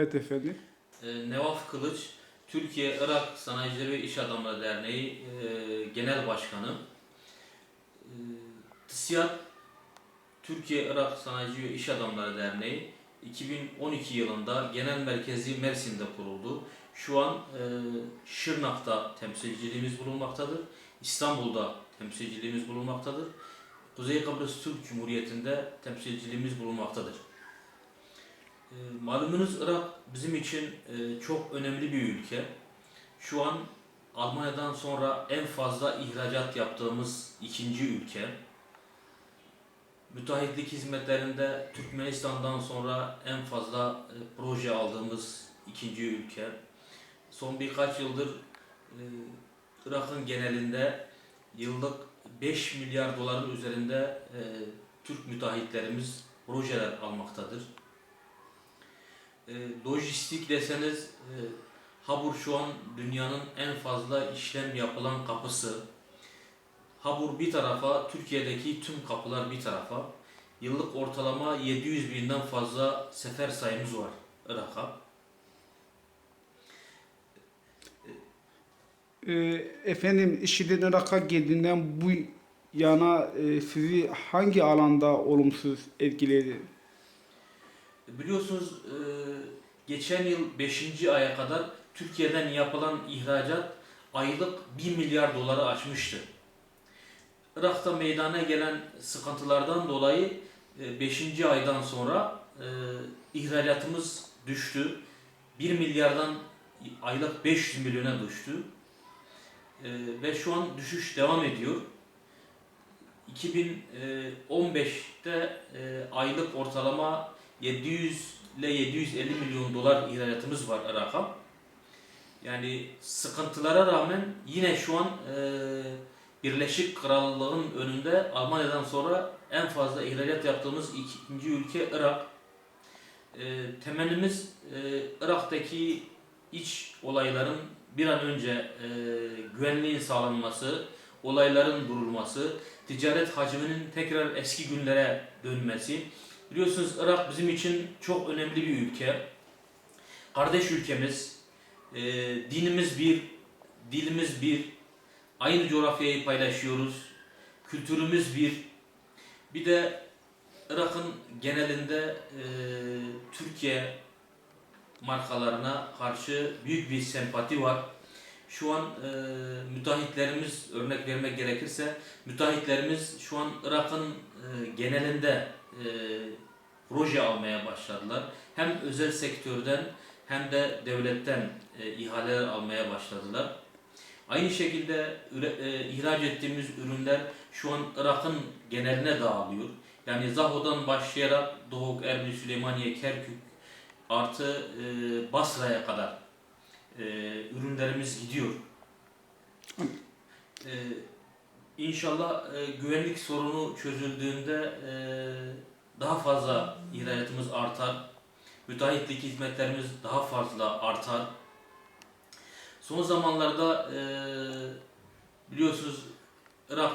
Evet efendim. Ee, Nevaf Kılıç, Türkiye Irak Sanayicileri ve İş Adamları Derneği e, Genel Başkanı. E, TİSİAD, Türkiye Irak Sanayici ve İş Adamları Derneği 2012 yılında genel merkezi Mersin'de kuruldu. Şu an e, Şırnak'ta temsilciliğimiz bulunmaktadır. İstanbul'da temsilciliğimiz bulunmaktadır. Kuzey Kıbrıs Türk Cumhuriyeti'nde temsilciliğimiz bulunmaktadır. E, malumunuz Irak bizim için e, çok önemli bir ülke. Şu an Almanya'dan sonra en fazla ihracat yaptığımız ikinci ülke. Müteahhitlik hizmetlerinde Türkmenistan'dan sonra en fazla e, proje aldığımız ikinci ülke. Son birkaç yıldır e, Irak'ın genelinde yıllık 5 milyar doların üzerinde Türk müteahhitlerimiz projeler almaktadır. E, lojistik deseniz e, Habur şu an dünyanın en fazla işlem yapılan kapısı. Habur bir tarafa, Türkiye'deki tüm kapılar bir tarafa. Yıllık ortalama 700 binden fazla sefer sayımız var Irak'a. Ee, efendim IŞİD'in Irak'a geldiğinden bu yana e, sizi hangi alanda olumsuz etkiledi? Biliyorsunuz e, geçen yıl 5. aya kadar Türkiye'den yapılan ihracat aylık 1 milyar doları aşmıştı. Irak'ta meydana gelen sıkıntılardan dolayı 5. aydan sonra e, ihracatımız düştü. 1 milyardan aylık 500 milyona düştü. E, Ve şu an düşüş devam ediyor. 2015'te e, aylık ortalama 700 ile 750 milyon dolar ihracatımız var Irak'a. Yani sıkıntılara rağmen yine şu an e, Birleşik Krallığın önünde Almanya'dan sonra en fazla ihracat yaptığımız ikinci ülke Irak. E, temennimiz e, Irak'taki iç olayların bir an önce e, güvenliğin sağlanması, olayların durulması, ticaret hacminin tekrar eski günlere dönmesi. Biliyorsunuz Irak bizim için çok önemli bir ülke. Kardeş ülkemiz, e, dinimiz bir, dilimiz bir, aynı coğrafyayı paylaşıyoruz, kültürümüz bir. Bir de Irak'ın genelinde e, Türkiye markalarına karşı büyük bir sempati var. Şu an e, müteahhitlerimiz, örnek vermek gerekirse, müteahhitlerimiz şu an Irak'ın e, genelinde e, proje almaya başladılar. Hem özel sektörden hem de devletten e, ihaleler almaya başladılar. Aynı şekilde e, ihraç ettiğimiz ürünler şu an Irak'ın geneline dağılıyor. Yani Zaho'dan başlayarak Doğuk, Erbil, Süleymaniye, Kerkük artı e, Basra'ya kadar e, ürünlerimiz gidiyor. E, İnşallah e, güvenlik sorunu çözüldüğünde e, daha fazla ihracatımız artar. Müteahhitlik hizmetlerimiz daha fazla artar. Son zamanlarda e, biliyorsunuz Irak,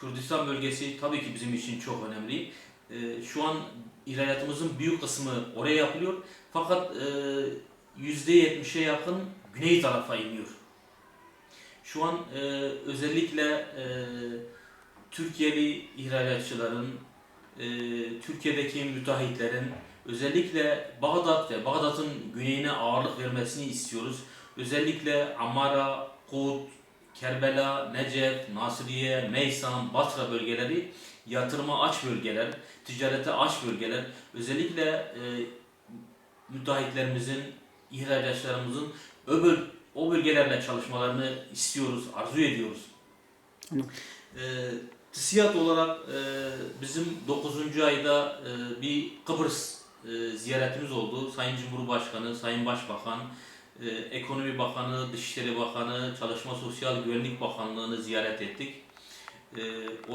Kürdistan bölgesi tabii ki bizim için çok önemli. E, şu an ihracatımızın büyük kısmı oraya yapılıyor. Fakat e, %70'e yakın güney tarafa iniyor. Şu an e, özellikle e, Türkiye'li ihracatçıların, e, Türkiye'deki müteahhitlerin özellikle Bağdat ve Bağdat'ın güneyine ağırlık vermesini istiyoruz. Özellikle Amara, Kut, Kerbela, Necef, Nasiriye, Meysan, Basra bölgeleri yatırıma aç bölgeler, ticarete aç bölgeler. Özellikle e, müteahhitlerimizin, ihracatçılarımızın böl- o bölgelerle çalışmalarını istiyoruz, arzu ediyoruz. Tamam. E, TİSİAD olarak e, bizim 9. ayda e, bir Kıbrıs e, ziyaretimiz oldu. Sayın Cumhurbaşkanı, Sayın Başbakan, e, Ekonomi Bakanı, Dışişleri Bakanı, Çalışma Sosyal Güvenlik Bakanlığı'nı ziyaret ettik. E, oran